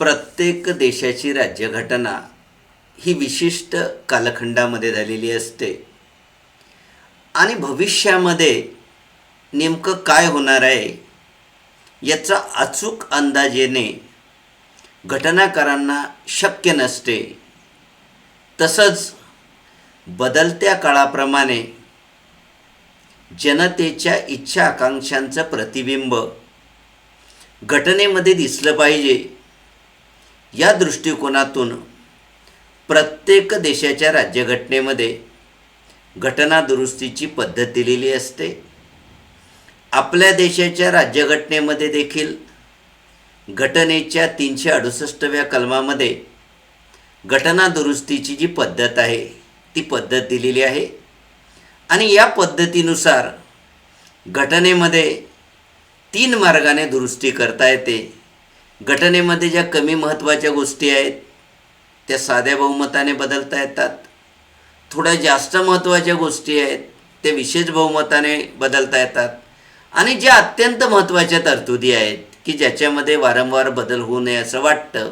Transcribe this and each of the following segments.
प्रत्येक देशाची राज्यघटना ही विशिष्ट कालखंडामध्ये झालेली असते. आणि भविष्यामध्ये नेमकं काय होणार आहे याचा अचूक अंदाज येणे घटनाकारांना शक्य नसते. तसंच बदलत्या काळाप्रमाणे जनतेच्या इच्छा आकांक्षांचं प्रतिबिंब घटनेमध्ये दिसलं पाहिजे. या दृष्टिकोनातून प्रत्येक देशाच्या राज्यघटनेमध्ये घटना दुरुस्तीची पद्धत दिलेली असते. आपल्या देशाच्या राज्यघटनेमध्ये देखील घटनेच्या तीनशे अडुसष्टव्या कलमामध्ये घटना दुरुस्तीची जी पद्धत आहे ती पद्धत दिलेली आहे. आणि या पद्धतीनुसार घटनेमध्ये तीन मार्गाने दुरुस्ती करता येते. घटनेमध्ये ज्या कमी महत्त्वाच्या गोष्टी आहेत त्या साध्या बहुमताने बदलता येतात. थोड्या जास्त महत्त्वाच्या गोष्टी आहेत त्या विशेष बहुमताने बदलता येतात. आणि ज्या अत्यंत महत्त्वाच्या तरतुदी आहेत की ज्याच्यामध्ये वारंवार बदल होऊ नये असं वाटतं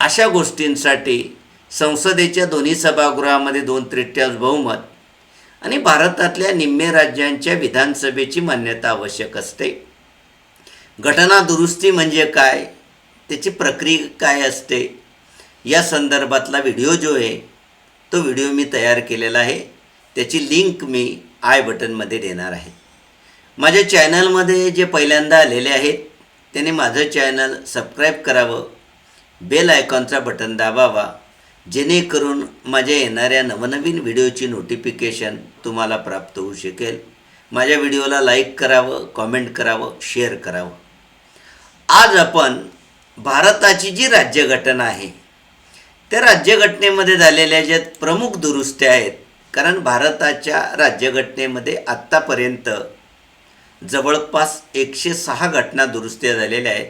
अशा गोष्टींसाठी संसदेच्या दोन्ही सभागृहामध्ये दोन तृतीयांश बहुमत आणि भारतातल्या निम्मे राज्यांच्या विधानसभेची मान्यता आवश्यक असते. घटना दुरुस्ती म्हणजे काय? त्याची प्रक्रिया काय असते? या संदर्भातला व्हिडिओ जो आहे तो व्हिडिओ मी तयार केलेला आहे. त्याची लिंक मी आय बटनमध्ये देणार आहे. माझ्या चॅनलमध्ये जे पहिल्यांदा आलेले आहेत त्याने माझं चॅनल सबस्क्राईब करावं बेल आयकॉनचा बटन दाबावा जेणेकरून माझ्या येणाऱ्या नवनवीन व्हिडिओची नोटिफिकेशन तुम्हाला प्राप्त होऊ शकेल. माझ्या व्हिडिओला लाईक करावं कॉमेंट करावं शेअर करावं. आज आपण भारताची जी राज्यघटना आहे त्या राज्यघटनेमध्ये झालेल्या ज्या प्रमुख दुरुस्त्या आहेत कारण भारताच्या राज्यघटनेमध्ये आत्तापर्यंत जवळपास एकशे सहा घटना दुरुस्त्या झालेल्या आहेत.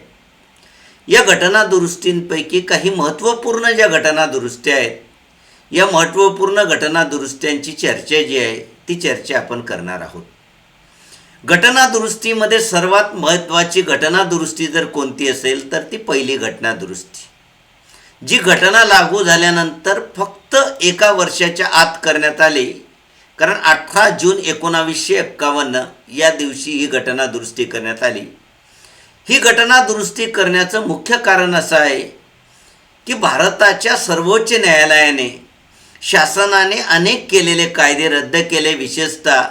या घटना दुरुस्तींपैकी काही महत्त्वपूर्ण ज्या घटना दुरुस्त्या आहेत या महत्त्वपूर्ण घटना दुरुस्त्यांची चर्चा जी आहे ती चर्चा आपण करणार आहोत. घटना दुरुस्तीमध्ये सर्वात महत्त्वाची घटना दुरुस्ती जर कोणती असेल तर ती पहिली घटना दुरुस्ती जी घटना लागू झाल्यानंतर फक्त एका वर्षाच्या आत करण्यात आली कारण अठरा जून एकोणावीसशे एक्कावन्न या दिवशी ही घटना दुरुस्ती करण्यात आली. ही घटना दुरुस्ती करण्याचं मुख्य कारण असं आहे की भारताच्या सर्वोच्च न्यायालयाने शासनाने अनेक केलेले कायदे रद्द केले विशेषतः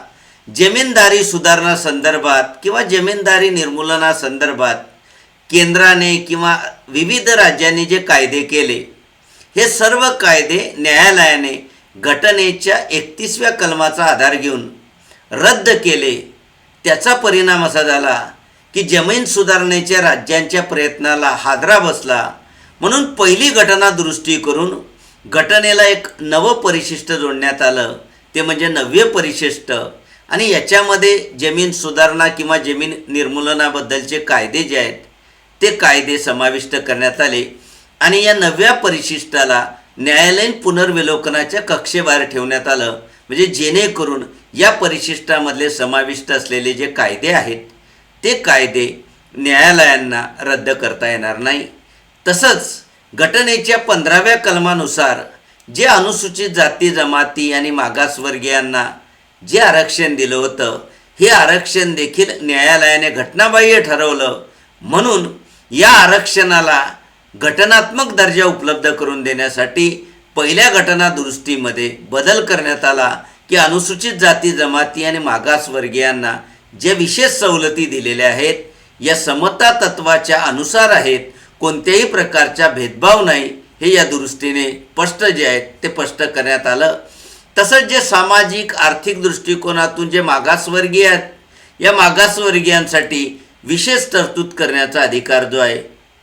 जमीनदारी सुधारणा संदर्भात किंवा जमीनदारी निर्मूलनासंदर्भात केंद्राने किंवा विविध राज्यांनी जे कायदे केले हे सर्व कायदे न्यायालयाने घटनेच्या एकतीसव्या कलमाचा आधार घेऊन रद्द केले. त्याचा परिणाम असा झाला की जमीन सुधारणेच्या राज्यांच्या प्रयत्नाला हादरा बसला. म्हणून पहिली घटना दुरुस्ती करून घटनेला एक नवं परिशिष्ट जोडण्यात आलं. ते म्हणजे नववे परिशिष्ट. आणि याच्यामध्ये जमीन सुधारणा किंवा जमीन निर्मूलनाबद्दलचे कायदे जे आहेत ते कायदे समाविष्ट करण्यात आले. आणि या नव्या परिशिष्टाला न्यायालयीन पुनर्विलोकनाच्या कक्षेबाहेर ठेवण्यात आलं. म्हणजे जेणेकरून या परिशिष्टामधले समाविष्ट असलेले जे कायदे आहेत ते कायदे न्यायालयांना रद्द करता येणार नाही. तसंच घटनेच्या पंधराव्या कलमानुसार जे अनुसूचित जाती जमाती आणि मागासवर्गीयांना जे आरक्षण दिलं होतं हे आरक्षण देखील न्यायालयाने घटनाबाह्य ठरवलं. म्हणून या आरक्षणाला घटनात्मक दर्जा उपलब्ध करून देण्यासाठी पहिल्या घटना दुरुस्तीमध्ये बदल करण्यात आला की अनुसूचित जाती जमाती आणि मागासवर्गीयांना ज्या विशेष सवलती दिलेल्या आहेत या समता तत्वाच्या अनुसार आहेत कोणत्याही प्रकारचा भेदभाव नाही हे या दुरुस्तीने स्पष्ट जे आहेत ते स्पष्ट करण्यात आलं. तसंच जे सामाजिक आर्थिक दृष्टिकोनातून जे मागासवर्गीय आहेत या मागासवर्गीयांसाठी विशेष तरतूद करण्याचा अधिकार जो आहे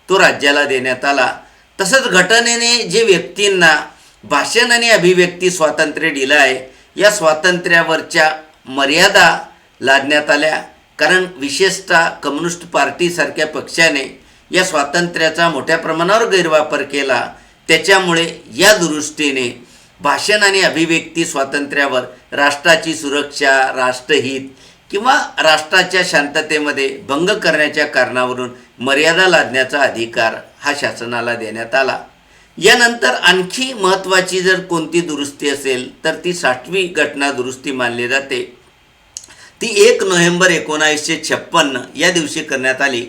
तो राज्याला देण्यात आला. तसंच घटनेने जे व्यक्तींना भाषण आणि अभिव्यक्ती स्वातंत्र्य दिलं आहे या स्वातंत्र्यावरच्या मर्यादा लादण्यात आल्या. कारण विशेषतः कम्युनिस्ट पार्टीसारख्या पक्षाने या स्वातंत्र्याचा मोठ्या प्रमाणावर गैरवापर केला. त्याच्यामुळे या दुरुस्तीने भाषण आणि अभिव्यक्ती स्वातंत्र्यावर राष्ट्राची सुरक्षा राष्ट्रहित किंवा राष्ट्राच्या शांततेमध्ये भंग करण्याच्या कारणावरून मर्यादा लादण्याचा अधिकार हा शासनाला देण्यात आला. यानंतर आणखी महत्त्वाची जर कोणती दुरुस्ती असेल तर ती साठवी घटना दुरुस्ती मानली जाते. ती एक नोव्हेंबर एकोणावीसशे छप्पन्न या दिवशी करण्यात आली.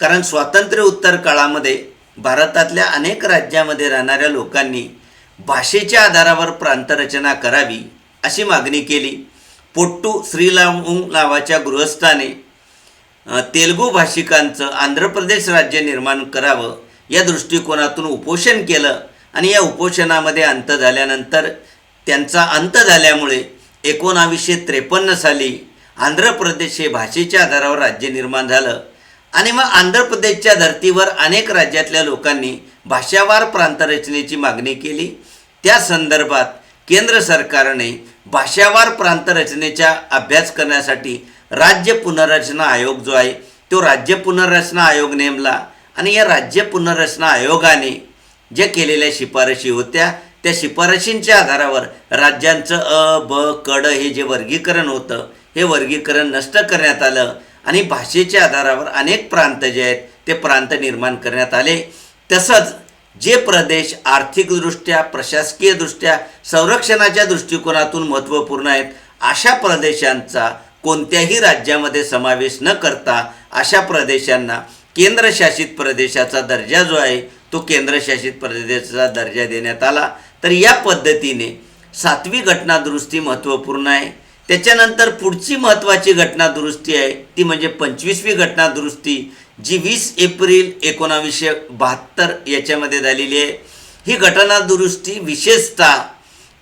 कारण स्वातंत्र्य उत्तर काळामध्ये भारतातल्या अनेक राज्यामध्ये राहणाऱ्या लोकांनी भाषेच्या आधारावर प्रांतरचना करावी अशी मागणी केली. पोट्टू श्रीलामुंग नावाच्या गृहस्थाने तेलगू तेलुगू भाषिकांचं आंध्र प्रदेश राज्य निर्माण करावं या दृष्टिकोनातून उपोषण केलं आणि या उपोषणामध्ये अंत झाल्यानंतर त्यांचा अंत झाल्यामुळे एकोणावीसशे त्रेपन्न साली आंध्र प्रदेश हे भाषेच्या आधारावर राज्य निर्माण झालं आणि मग आंध्र प्रदेशच्या धर्तीवर अनेक राज्यातल्या लोकांनी भाषावार प्रांतरचनेची मागणी केली. त्या संदर्भात केंद्र सरकारने भाषावार प्रांतरचनेचा अभ्यास करण्यासाठी राज्य पुनर्रचना आयोग जो आहे तो राज्य पुनर्रचना आयोग नेमला आणि या राज्य पुनर्रचना आयोगाने ज्या केलेल्या शिफारशी होत्या त्या शिफारशींच्या आधारावर राज्यांचं अ ब कड हे जे वर्गीकरण होतं हे वर्गीकरण नष्ट करण्यात आलं आणि भाषेच्या आधारावर अनेक प्रांत जे आहेत ते प्रांत निर्माण करण्यात आले. तसंच जे प्रदेश आर्थिकदृष्ट्या प्रशासकीयदृष्ट्या संरक्षणाच्या दृष्टिकोनातून महत्त्वपूर्ण आहेत अशा प्रदेशांचा कोणत्याही राज्यामध्ये समावेश न करता अशा प्रदेशांना केंद्रशासित प्रदेशाचा दर्जा जो आहे तो केंद्रशासित प्रदेशाचा दर्जा देण्यात आला. तर या पद्धतीने सातवी घटना दुरुस्ती महत्त्वपूर्ण आहे. त्याच्यानंतर पुढची महत्त्वाची घटना दुरुस्ती आहे ती म्हणजे पंचवीसवी घटना दुरुस्ती जी वीस एप्रिल एकोणावीसशे बहात्तर याच्यामध्ये झालेली आहे ही घटना दुरुस्ती विशेषतः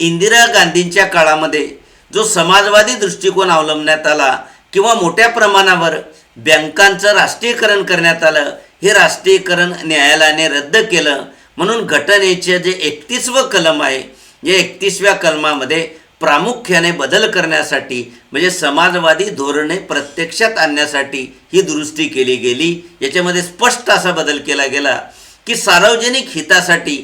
इंदिरा गांधींच्या काळामध्ये जो समाजवादी दृष्टिकोन अवलंबण्यात आला किंवा मोठ्या प्रमाणावर बँकांचं राष्ट्रीयकरण करण्यात आलं हे राष्ट्रीयकरण न्यायालयाने रद्द केलं. म्हणून घटनेचे जे एकतीसवं कलम आहे या एकतीसव्या कलमामध्ये प्रामुख्याने बदल करण्यासाठी म्हणजे समाजवादी धोरणे प्रत्यक्षात आणण्यासाठी ही दुरुस्ती केली गेली. याच्यामध्ये स्पष्ट असा बदल केला गेला की सार्वजनिक हितासाठी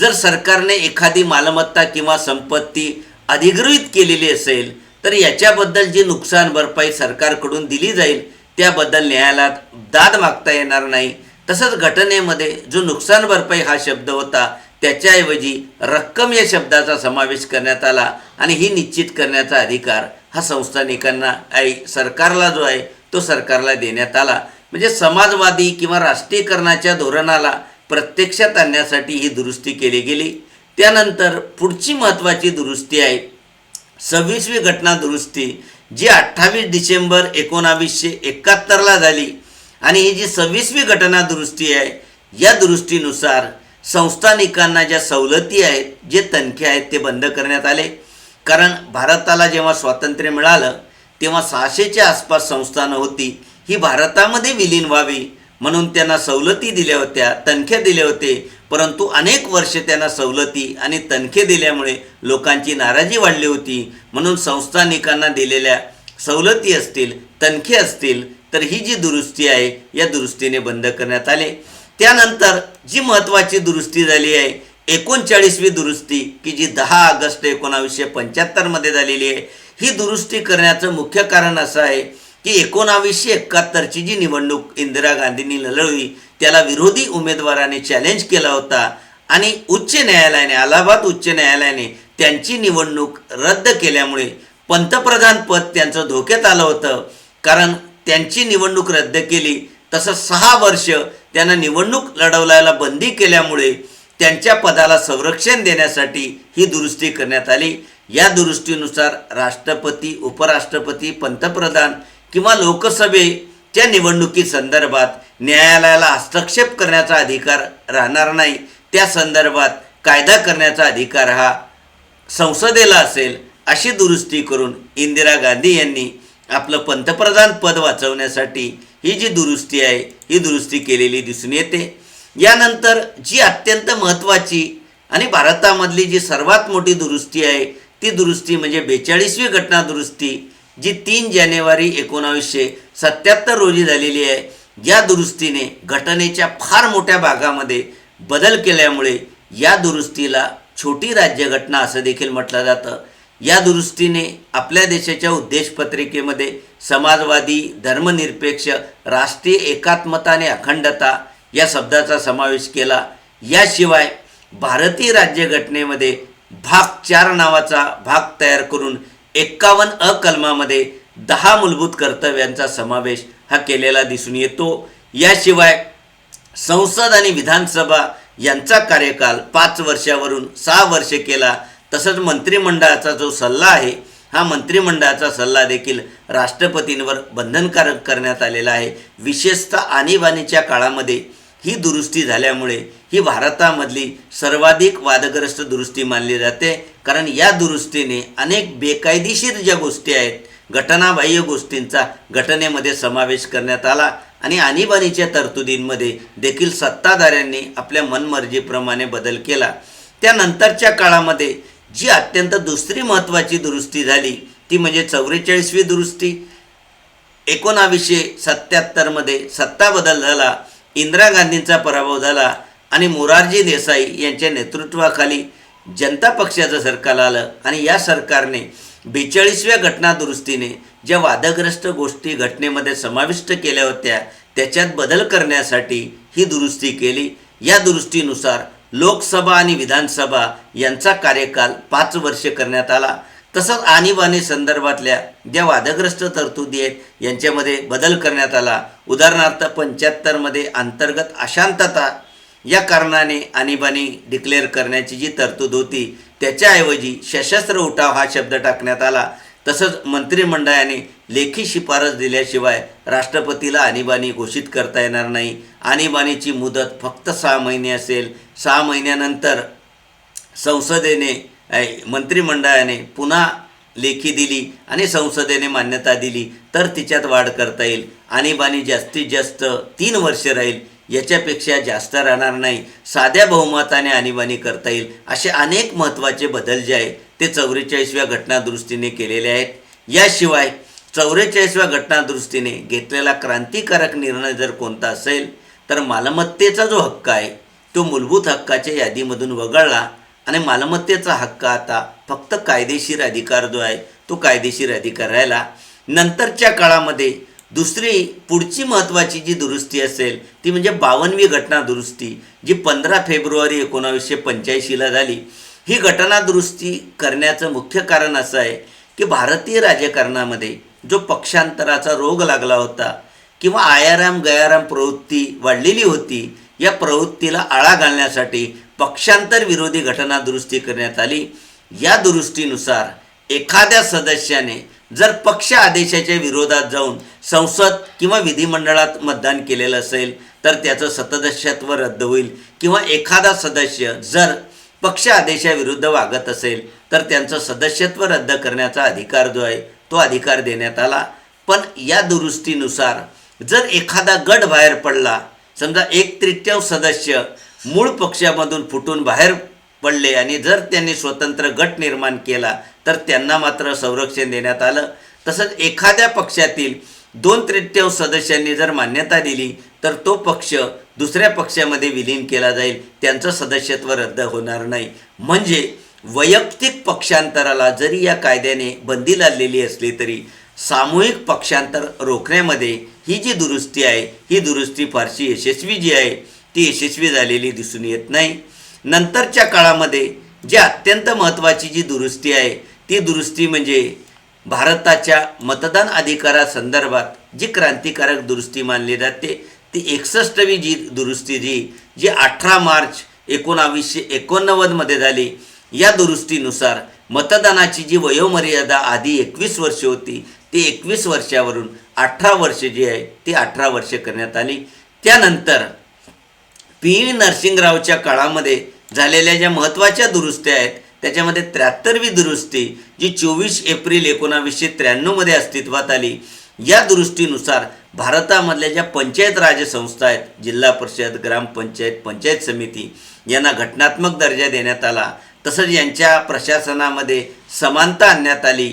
जर सरकारने एखादी मालमत्ता किंवा संपत्ती अधिगृहित केलेली असेल तर याच्याबद्दल जी नुकसान भरपाई सरकारकडून दिली जाईल त्याबद्दल न्यायालयात दाद मागता येणार नाही. तसंच घटनेमध्ये जो नुकसान भरपाई हा शब्द होता त्याच्याऐवजी रक्कम या शब्दाचा समावेश करण्यात आला आणि ही निश्चित करण्याचा अधिकार हा संस्थानिकांना आहे सरकारला जो आहे तो सरकारला देण्यात आला. म्हणजे समाजवादी किंवा राष्ट्रीयकरणाच्या धोरणाला प्रत्यक्षात आणण्यासाठी ही दुरुस्ती केली गेली. त्यानंतर पुढची महत्त्वाची दुरुस्ती आहे सव्वीसवी घटना दुरुस्ती जी अठ्ठावीस डिसेंबर एकोणावीसशे एकाहत्तरला झाली. आणि ही जी सव्वीसवी घटना दुरुस्ती आहे या दुरुस्तीनुसार संस्थानिकांना ज्या सवलती आहेत जे तनखे आहेत ते बंद करण्यात आले. कारण भारताला जेव्हा स्वातंत्र्य मिळालं तेव्हा सहाशेच्या आसपास संस्थानं होती. ही भारतामध्ये विलीन व्हावी म्हणून त्यांना सवलती दिल्या होत्या तनखे दिले होते. परंतु अनेक वर्ष त्यांना सवलती आणि तनखे दिल्यामुळे लोकांची नाराजी वाढली होती. म्हणून संस्थानिकांना दिलेल्या सवलती असतील तनखे असतील तर ही जी दुरुस्ती आहे या दुरुस्तीने बंद करण्यात आले. त्यानंतर जी महत्त्वाची दुरुस्ती झाली आहे एकोणचाळीसवी दुरुस्ती की जी दहा ऑगस्ट एकोणावीसशे पंच्याहत्तरमध्ये झालेली आहे ही दुरुस्ती करण्याचं मुख्य कारण असं आहे की एकोणावीसशे एकाहत्तरची जी निवडणूक इंदिरा गांधींनी लढवली त्याला विरोधी उमेदवाराने चॅलेंज केला होता आणि उच्च न्यायालयाने अलाहाबाद उच्च न्यायालयाने त्यांची निवडणूक रद्द केल्यामुळे पंतप्रधान पद त्यांचं धोक्यात आलं होतं कारण त्यांची निवडणूक रद्द केली तसं सहा वर्ष त्यांना निवडणूक लढवल्याला बंदी केल्यामुळे त्यांच्या पदाला संरक्षण देण्यासाठी ही दुरुस्ती करण्यात आली. या दुरुस्तीनुसार राष्ट्रपती उपराष्ट्रपती पंतप्रधान किंवा लोकसभेच्या निवडणुकी संदर्भात न्यायालयाला हस्तक्षेप करण्याचा अधिकार राहणार नाही. त्या संदर्भात कायदा करण्याचा अधिकार हा संसदेला असेल अशी दुरुस्ती करून इंदिरा गांधी यांनी आपलं पंतप्रधान पद वाचवण्यासाठी ही जी दुरुस्ती आहे ही दुरुस्ती केलेली दिसून येते. यानंतर जी अत्यंत महत्त्वाची आणि भारतामधली जी सर्वात मोठी दुरुस्ती आहे ती दुरुस्ती म्हणजे बेचाळीसवी घटना दुरुस्ती जी तीन जानेवारी एकोणावीसशे सत्याहत्तर रोजी झालेली आहे. या दुरुस्तीने घटनेच्या फार मोठ्या भागामध्ये बदल केल्यामुळे या दुरुस्तीला छोटी राज्यघटना असं देखील म्हटलं जातं. या दुरुस्तीने आपल्या देशाच्या उद्देशपत्रिकेमध्ये समाजवादी धर्मनिरपेक्ष राष्ट्रीय एकात्मता आणि अखंडता या शब्दाचा समावेश केला. याशिवाय भारतीय राज्यघटनेमध्ये भाग चार नावाचा भाग तयार करून एक्कावन्न अकलमामध्ये दहा मूलभूत कर्तव्यांचा समावेश हा केलेला दिसून येतो. याशिवाय संसद आणि विधानसभा यांचा कार्यकाल पाच वर्षावरून सहा वर्षे केला. तसंच मंत्रिमंडळाचा जो सल्ला आहे हा मंत्रिमंडळाचा सल्ला देखील राष्ट्रपतींवर बंधनकारक करण्यात आलेला आहे. विशेषतः आणीबाणीच्या काळामध्ये ही दुरुस्ती झाल्यामुळे ही भारतामधली सर्वाधिक वादग्रस्त दुरुस्ती मानली जाते. कारण या दुरुस्तीने अनेक बेकायदेशीर ज्या गोष्टी आहेत घटनाबाह्य गोष्टींचा घटनेमध्ये समावेश करण्यात आला आणि आणीबाणीच्या तरतुदींमध्ये देखील सत्ताधाऱ्यांनी आपल्या मनमर्जीप्रमाणे बदल केला. त्यानंतरच्या काळामध्ये जी अत्यंत दुसरी महत्त्वाची दुरुस्ती झाली ती म्हणजे चौवेचाळीसवी दुरुस्ती. एकोणावीसशे सत्याहत्तरमध्ये सत्ता बदल झाला इंदिरा गांधींचा पराभव झाला आणि मोरारजी देसाई यांच्या नेतृत्वाखाली जनता पक्षाचं सरकार आलं आणि या सरकारने बेचाळीसव्या घटना दुरुस्तीने ज्या वादग्रस्त गोष्टी घटनेमध्ये समाविष्ट केल्या होत्या त्याच्यात बदल करण्यासाठी ही दुरुस्ती केली. या दुरुस्तीनुसार लोकसभा आणि विधानसभा यांचा कार्यकाल पाच वर्षे करण्यात आला. तसंच आणीबाणी संदर्भातल्या ज्या वादग्रस्त तरतुदी आहेत यांच्यामध्ये बदल करण्यात आला. उदाहरणार्थ पंच्याहत्तरमध्ये अंतर्गत अशांतता या कारणाने आणीबाणी डिक्लेअर करण्याची जी तरतूद होती त्याच्याऐवजी सशस्त्र उठाव हा शब्द टाकण्यात आला. तसंच मंत्रिमंडळाने लेखी शिफारस दिल्याशिवाय राष्ट्रपतीला आणीबाणी घोषित करता येणार नाही. आणीबाणीची मुदत फक्त सहा महिने असेल. सहा महिन्यानंतर संसदेने मंत्रिमंडळाने पुन्हा लेखी दिली आणि संसदेने मान्यता दिली तर तिच्यात वाढ करता येईल. आणीबाणी जास्तीत जास्त तीन वर्ष राहील याच्यापेक्षा जास्त राहणार नाही. साध्या बहुमताने आणीबाणी करता येईल असे अनेक महत्त्वाचे बदल जे आहे ते चौवेचाळीसव्या घटनादुरुस्तीने केलेले आहेत. याशिवाय चौवेचाळीसव्या घटनादुरुस्तीने घेतलेला क्रांतिकारक निर्णय जर कोणता असेल तर मालमत्तेचा जो हक्क आहे तो मूलभूत हक्काच्या यादीमधून वगळला. आणि मालमत्तेचा हक्क आता फक्त कायदेशीर अधिकार जो आहे तो कायदेशीर अधिकार राहिला. नंतरच्या काळामध्ये दुसरी पुढची महत्त्वाची जी दुरुस्ती असेल ती म्हणजे बावनवी घटना दुरुस्ती जी पंधरा फेब्रुवारी एकोणावीसशे पंच्याऐंशीला झाली. ही घटना दुरुस्ती करण्याचं मुख्य कारण असं आहे की भारतीय राजकारणामध्ये जो पक्षांतराचा रोग लागला होता किंवा आयाराम गयाराम प्रवृत्ती वाढलेली होती या प्रवृत्तीला आळा घालण्यासाठी पक्षांतर विरोधी घटना दुरुस्ती करण्यात आली. या दुरुस्तीनुसार एखाद्या सदस्याने जर पक्ष आदेशाच्या विरोधात जाऊन संसद किंवा विधिमंडळात मतदान केलेलं असेल तर त्याचं सतदस्यत्व रद्द होईल. किंवा एखादा सदस्य जर पक्ष आदेशाविरुद्ध वागत असेल तर त्यांचं सदस्यत्व रद्द करण्याचा अधिकार जो आहे तो अधिकार देण्यात आला. पण या दुरुस्तीनुसार जर एखादा गट बाहेर पडला समजा एक तृतीय सदस्य मूळ पक्षामधून फुटून बाहेर पडले आणि जर त्यांनी स्वतंत्र गट निर्माण केला तर त्यांना मात्र संरक्षण देण्यात आलं. तसंच एखाद्या पक्षातील दोन तृतीय सदस्यांनी जर मान्यता दिली तर तो पक्ष दुसऱ्या पक्षामध्ये विलीन केला जाईल. त्यांचं सदस्यत्व रद्द होणार नाही. म्हणजे वैयक्तिक पक्षांतराला जरी या कायद्याने बंदी लादलेली असली तरी सामूहिक पक्षांतर रोखण्यामध्ये ही जी दुरुस्ती आहे ही दुरुस्ती फारशी यशस्वी जी आहे ती यशस्वी झालेली दिसून येत नाही. नंतरच्या काळामध्ये जी अत्यंत महत्त्वाची जी दुरुस्ती आहे ती दुरुस्ती म्हणजे भारताच्या मतदान अधिकारासंदर्भात जी क्रांतिकारक दुरुस्ती मानली जाते ती एकसष्टवी जी दुरुस्ती जी जी अठरा मार्च एकोणावीसशे एकोणनव्वदमध्ये झाली या दुरुस्तीनुसार मतदानाची जी वयोमर्यादा आधी एकवीस वर्ष होती ती एकवीस वर्षावरून अठरा वर्ष जी आहे ती अठरा वर्ष करण्यात आली. त्यानंतर पी. व्ही. नरसिंगरावच्या काळामध्ये झालेल्या ज्या महत्त्वाच्या दुरुस्त्या आहेत त्याच्यामध्ये त्र्याहत्तरवी दुरुस्ती जी चोवीस एप्रिल एकोणावीसशे त्र्याण्णवमध्ये अस्तित्वात आली. या दुरुस्तीनुसार भारतामधल्या ज्या पंचायत राज संस्था आहेत जिल्हा परिषद ग्रामपंचायत पंचायत समिती यांना घटनात्मक दर्जा देण्यात आला. तसंच यांच्या प्रशासनामध्ये समानता आणण्यात आली.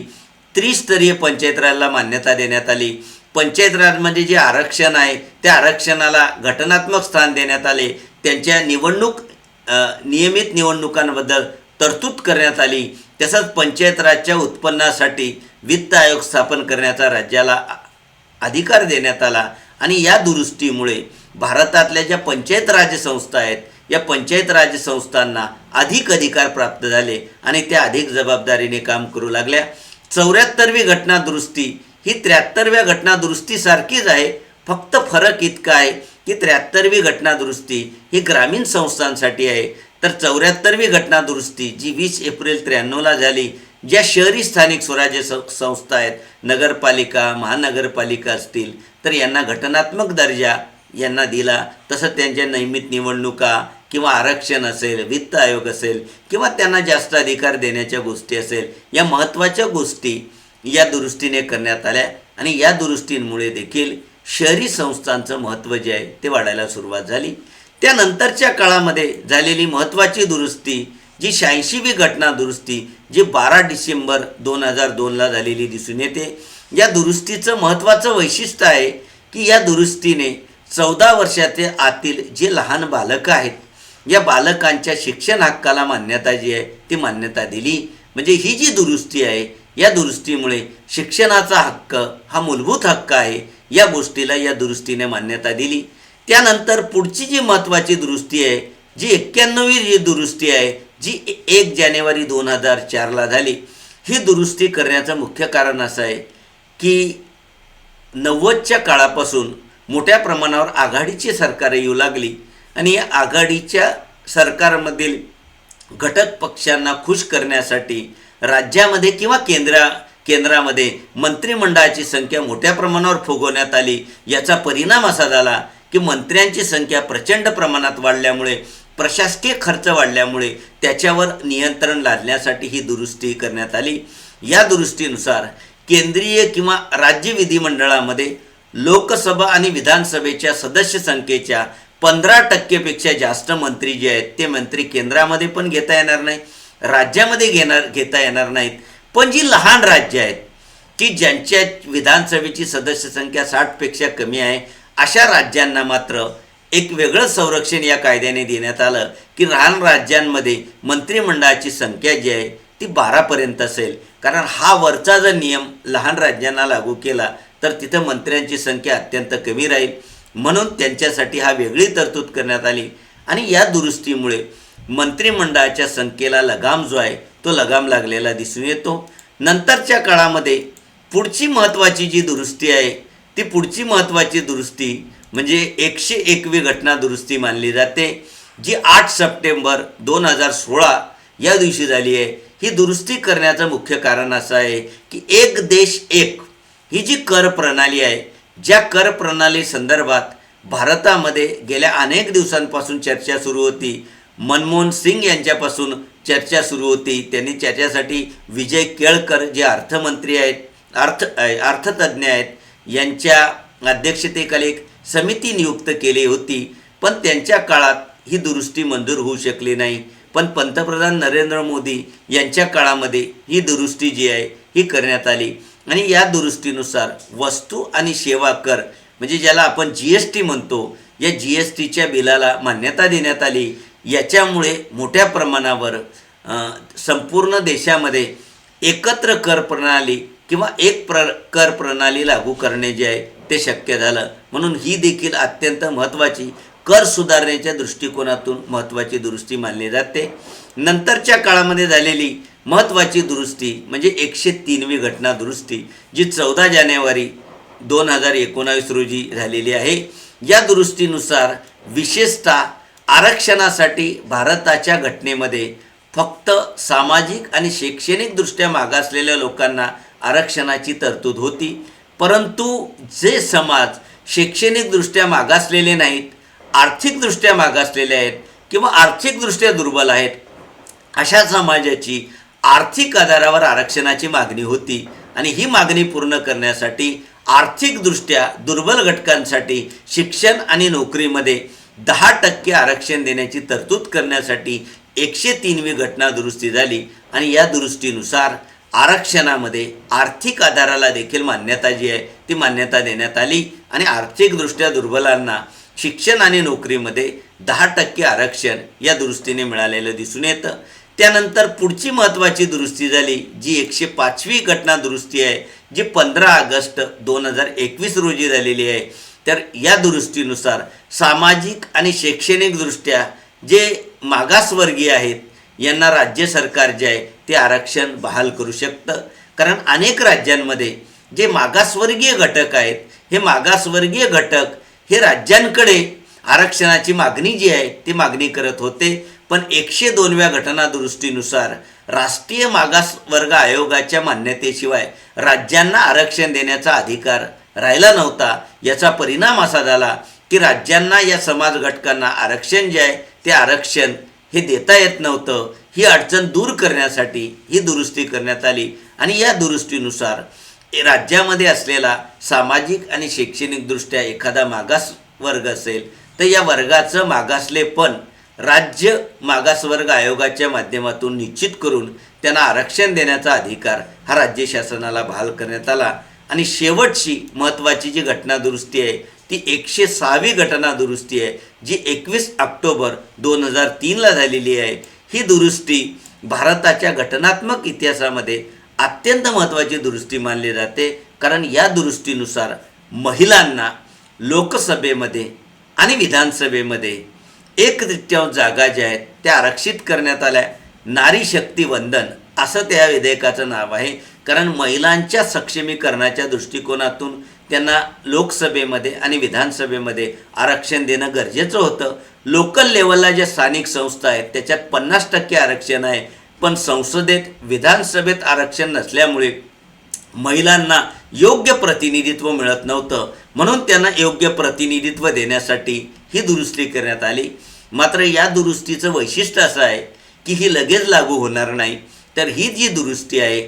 त्रिस्तरीय पंचायत राजला मान्यता देण्यात आली. पंचायत राजमध्ये म्हणजे जे आरक्षण आहे त्या आरक्षणाला घटनात्मक स्थान देण्यात आले. त्यांच्या निवडणूक नियमित निवडणुकांबद्दल तरतूद करण्यात आली. तसंच पंचायत राजच्या उत्पन्नासाठी वित्त आयोग स्थापन करण्याचा राज्याला अधिकार देण्यात आला. आणि या दुरुस्तीमुळे भारतातल्या ज्या पंचायत राज संस्था आहेत या पंचायत राज संस्थांना अधिक अधिकार प्राप्त झाले आणि त्या अधिक जबाबदारीने काम करू लागल्या. चौऱ्याहत्तरवी घटना दुरुस्ती ही त्र्याहत्तरव्या घटना दुरुस्तीसारखीच आहे. फक्त फरक इतका आहे की त्र्याहत्तरवी घटना दुरुस्ती ही ग्रामीण संस्थांसाठी आहे. तर चौऱ्याहत्तरवी घटना दुरुस्ती जी वीस एप्रिल त्र्याण्णवला झाली ज्या शहरी स्थानिक स्वराज्य संस्था आहेत नगरपालिका महानगरपालिका असतील तर यांना घटनात्मक दर्जा यांना दिला. तसं त्यांच्या नियमित निवडणुका किंवा आरक्षण असेल वित्त आयोग असेल किंवा त्यांना जास्त अधिकार देण्याच्या गोष्टी असेल या महत्त्वाच्या गोष्टी या दुरुस्तीने करण्यात आल्या आणि या दुरुस्तींमुळे देखील शहरी संस्थांचं महत्त्व जे आहे ते वाढायला सुरुवात झाली. त्यानंतरच्या काळामध्ये झालेली महत्त्वाची दुरुस्ती जी शहाऐंशीवी घटना दुरुस्ती जी बारा डिसेंबर दोन हजार दोनला झालेली दिसून येते या दुरुस्तीचं महत्त्वाचं वैशिष्ट्य आहे की या दुरुस्तीने चौदा वर्षाचे आतील जे लहान बालकं आहेत या बालकांच्या शिक्षण हक्काला मान्यता जी आहे ती मान्यता दिली. म्हणजे ही जी दुरुस्ती आहे या दुरुस्तीमुळे शिक्षणाचा हक्क हा मूलभूत हक्क आहे या गोष्टीला या दुरुस्तीने मान्यता दिली. त्यानंतर पुढची जी महत्त्वाची दुरुस्ती आहे जी एक्क्याण्णवी जी दुरुस्ती आहे जी एक जानेवारी दोन हजार चारला झाली. ही दुरुस्ती करण्याचं मुख्य कारण असं आहे की नव्वदच्या काळापासून मोठ्या प्रमाणावर आघाडीची सरकारं येऊ लागली. आणि आघाडीच्या सरकारमधील घटक पक्षांना खुश करण्यासाठी राज्यामध्ये किंवा केंद्रा केंद्रामध्ये मंत्रिमंडळाची संख्या मोठ्या प्रमाणावर फुगवण्यात आली. याचा परिणाम असा झाला की मंत्र्यांची संख्या प्रचंड प्रमाणात वाढल्यामुळे प्रशासकीय खर्च वाढल्यामुळे त्याच्यावर नियंत्रण लादण्यासाठी ही दुरुस्ती करण्यात आली. या दुरुस्तीनुसार केंद्रीय किंवा राज्य विधिमंडळामध्ये लोकसभा आणि विधानसभेच्या सदस्य संख्येच्या पंधरा टक्केपेक्षा जास्त मंत्री जे आहेत ते मंत्री केंद्रामध्ये पण घेता येणार नाही राज्यामध्ये घेणार घेता येणार नाहीत. पण जी लहान राज्य आहेत की ज्यांच्या विधानसभेची सदस्य संख्या साठपेक्षा कमी आहे अशा राज्यांना मात्र एक वेगळं संरक्षण या कायद्याने देण्यात आलं की लहान राज्यांमध्ये मंत्रिमंडळाची संख्या जी आहे ती बारापर्यंत असेल. कारण हा वरचा जर नियम लहान राज्यांना लागू केला तर तिथं मंत्र्यांची संख्या अत्यंत कमी राहील. म्हणून त्यांच्यासाठी हा वेगळी तरतूद करण्यात आली. आणि या दुरुस्तीमुळे मंत्रिमंडळाच्या संख्येला लगाम जो आहे तो लगाम लागलेला दिसून येतो. नंतरच्या काळामध्ये पुढची महत्त्वाची जी दुरुस्ती आहे ती पुढची महत्त्वाची दुरुस्ती म्हणजे एकशे एकवी घटना दुरुस्ती मानली जाते जी आठ सप्टेंबर दोन हजार सोळा या दिवशी झाली आहे. ही दुरुस्ती करण्याचं मुख्य कारण असं आहे की एक देश एक ही जी कर प्रणाली आहे ज्या कर प्रणाली संदर्भात भारतामध्ये गेल्या अनेक दिवसांपासून चर्चा सुरू होती. मनमोहन सिंग यांच्यापासून चर्चा सुरू होती. त्यांनी चर्चेसाठी विजय केळकर जे अर्थमंत्री आहेत अर्थ अर्थतज्ज्ञ आहेत यांच्या अध्यक्षतेखाली एक समिती नियुक्त केली होती. पण त्यांच्या काळात ही दुरुस्ती मंजूर होऊ शकली नाही. पण पंतप्रधान नरेंद्र मोदी यांच्या काळामध्ये ही दुरुस्ती जी आहे ही करण्यात आली. आणि या दुरुस्तीनुसार वस्तू आणि सेवा कर म्हणजे ज्याला आपण जी एस टी म्हणतो या जी एस टीच्या बिलाला मान्यता देण्यात आली. याच्यामुळे मोठ्या प्रमाणावर संपूर्ण देशामध्ये एकत्र कर प्रणाली किंवा एक प्र कर प्रणाली लागू करणे जे आहे ते शक्य झालं. म्हणून ही देखील अत्यंत महत्त्वाची कर सुधारण्याच्या दृष्टिकोनातून महत्त्वाची दुरुस्ती मानली जाते. नंतरच्या काळामध्ये झालेली महत्त्वाची दुरुस्ती म्हणजे एकशे तीनवी घटना दुरुस्ती जी चौदा जानेवारी दोन हजार एकोणावीस रोजी झालेली आहे. या दुरुस्तीनुसार विशेषतः आरक्षणासाठी भारताच्या घटनेमध्ये फक्त सामाजिक आणि शैक्षणिकदृष्ट्या मागासलेल्या लोकांना आरक्षणाची तरतूद होती. परंतु जे समाज शैक्षणिकदृष्ट्या मागासलेले नाहीत आर्थिकदृष्ट्या मागासलेले आहेत किंवा आर्थिकदृष्ट्या दुर्बल आहेत अशा समाजाची आर्थिक आधारावर आरक्षणाची मागणी होती आणि ही मागणी पूर्ण करण्यासाठी आर्थिकदृष्ट्या दुर्बल घटकांसाठी शिक्षण आणि नोकरीमध्ये दहा टक्के आरक्षण देण्याची तरतूद करण्यासाठी एकशे तीनवी घटना दुरुस्ती झाली आणि या दुरुस्तीनुसार आरक्षणामध्ये आर्थिक आधाराला देखील मान्यता जी आहे ती मान्यता देण्यात आली आणि आर्थिकदृष्ट्या दुर्बलांना शिक्षण आणि नोकरीमध्ये दहा टक्के आरक्षण या दुरुस्तीने मिळालेलं दिसून येतं. त्यानंतर पुढची महत्त्वाची दुरुस्ती झाली जी एकशे पाचवी घटना दुरुस्ती आहे जी पंधरा ऑगस्ट दोन हजार एकवीस रोजी झालेली आहे. तर या दुरुस्तीनुसार सामाजिक आणि शैक्षणिकदृष्ट्या जे मागासवर्गीय आहेत यांना राज्य सरकार जे आहे ते आरक्षण बहाल करू शकतं. कारण अनेक राज्यांमध्ये जे मागासवर्गीय घटक आहेत हे मागासवर्गीय घटक हे राज्यांकडे आरक्षणाची मागणी जी आहे ती मागणी करत होते. पण एकशे दोनव्या घटना दुरुस्तीनुसार राष्ट्रीय मागासवर्ग आयोगाच्या मान्यतेशिवाय राज्यांना आरक्षण देण्याचा अधिकार राहिला नव्हता. याचा परिणाम असा झाला की राज्यांना या समाज घटकांना आरक्षण जे आहे ते आरक्षण हे देता येत नव्हतं. ही अडचण दूर करण्यासाठी ही दुरुस्ती करण्यात आली आणि या दुरुस्तीनुसार राज्यामध्ये असलेला सामाजिक आणि शैक्षणिकदृष्ट्या एखादा मागास वर्ग असेल तर या वर्गाचं मागासलेपण राज्य मागासवर्ग आयोगाच्या माध्यमातून निश्चित करून त्यांना आरक्षण देण्याचा अधिकार हा राज्य शासनाला बहाल करण्यात आला. आणि शेवटची महत्त्वाची जी घटना दुरुस्ती आहे ती एकशे सहावी घटना दुरुस्ती आहे जी एकवीस ऑक्टोबर दोन हजार तीनला झालेली आहे. ही दुरुस्ती भारताच्या घटनात्मक इतिहासामध्ये अत्यंत महत्त्वाची दुरुस्ती मानली जाते. कारण या दुरुस्तीनुसार महिलांना लोकसभेमध्ये आणि विधानसभेमध्ये एक तृतीयांश जागा ज्या आहेत त्या आरक्षित करण्यात आल्या. नारी शक्ती वंदन असं त्या विधेयकाचं नाव आहे. कारण महिलांच्या सक्षमीकरणाच्या दृष्टिकोनातून त्यांना लोकसभेमध्ये आणि विधानसभेमध्ये आरक्षण देणं गरजेचं होतं. लोकल लेवलला ज्या स्थानिक संस्था आहेत त्याच्यात पन्नास टक्के आरक्षण आहे. पण संसदेत विधानसभेत आरक्षण नसल्यामुळे महिलांना योग्य प्रतिनिधित्व मिळत नव्हतं. म्हणून त्यांना योग्य प्रतिनिधित्व देण्यासाठी ही दुरुस्ती करण्यात आली. मात्र या दुरुस्तीचं वैशिष्ट्य असं आहे की ही लगेच लागू होणार नाही. तर ही जी दुरुस्ती आहे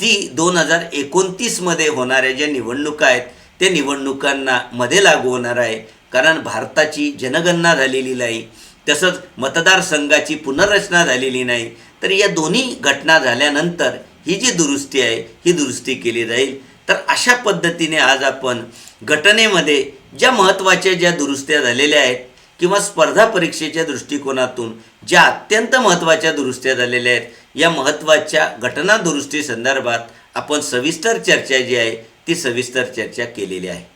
ती दोन हजार एकोणतीसमध्ये होणाऱ्या ज्या निवडणुका आहेत त्या निवडणुकांना मध्ये लागू होणार आहे. कारण भारताची जनगणना झालेली नाही. तसंच मतदारसंघाची पुनर्रचना झालेली नाही. तर या दोन्ही घटना झाल्यानंतर ही जी दुरुस्ती आहे ही दुरुस्ती केली जाईल. तर अशा पद्धतीने आज आपण घटनेमध्ये ज्या महत्त्वाच्या ज्या दुरुस्त्या झालेल्या आहेत किंवा स्पर्धा परीक्षेच्या दृष्टिकोनातून ज्या अत्यंत महत्त्वाच्या दुरुस्त्या झालेल्या आहेत या महत्त्वाच्या घटना दुरुस्ती संदर्भात आपण सविस्तर चर्चा जी आहे ती सविस्तर चर्चा केलेली आहे.